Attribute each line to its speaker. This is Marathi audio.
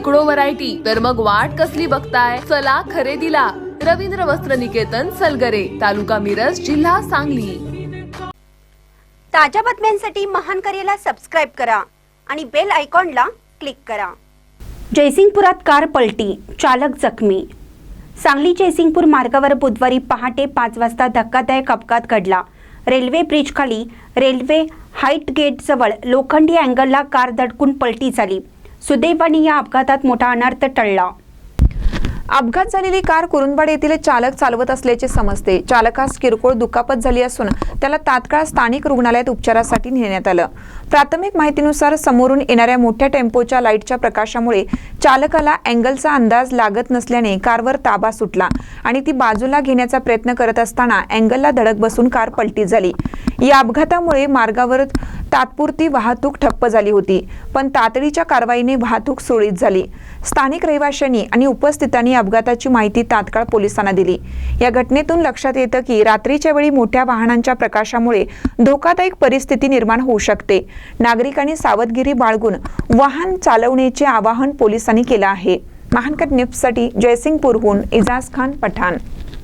Speaker 1: शेकडो व्हरायटी तर मग वाट कसली बघताय? चला खरेदीला. रवींद्र वस्त्र निकेतन सलगरे तालुका मिरज जिल्हा सांगली.
Speaker 2: ताज्या बातम्यांसाठी महान करेला सबस्क्राईब करा आणि बेल आयकॉनला क्लिक करा. जयसिंगपुरात कार पलटी चालक जखमी. सांगली जयसिंगपूर मार्गावर बुधवारी पहाटे पाच वाजता धक्कादायक अपघात घडला. रेल्वे ब्रिज खाली रेल्वे हाईट गेट जवळ लोखंडी अँगलला कार धडकून पलटी झाली. सुदैवाने या अपघातात मोठा अनर्थ टळला.
Speaker 3: अपघात झालेली कार कुरुंदवाड येथील चालक चालवत असल्याचे समजते. चालकास किरकोळ दुखापत झाली असून त्याला तात्काळ स्थानिक रुग्णालयात उपचारासाठी नेण्यात आलं. प्राथमिक माहितीनुसार समोरून येणाऱ्या मोठ्या टेम्पोच्या लाईटच्या प्रकाशामुळे चालकाला अँगलचा अंदाज लागत नसल्याने कारवर ताबा सुटला आणि ती बाजूला घेण्याचा प्रयत्न करत असताना अँगलला धडक बसून कार पलटी झाली. या अपघातामुळे मार्गावर तात्पुरती वाहतूक ठप्प झाली होती पण तातडीच्या कारवाईने वाहतूक सुरळीत झाली. स्थानिक रहिवाशांनी आणि उपस्थितांनी अपघाताची माहिती तात्काळ पोलिसांना दिली. या घटनेतून लक्षात येतं की रात्रीच्या वेळी मोठ्या वाहनांच्या प्रकाशामुळे धोकादायक परिस्थिती निर्माण होऊ शकते. नागरिकांनी सावधगिरी बाळगून वाहन चालवण्याचे आवाहन पोलिसांनी केलं आहे. महानकट न्यूजसाठी जयसिंगपूरहून इजाज खान पठाण.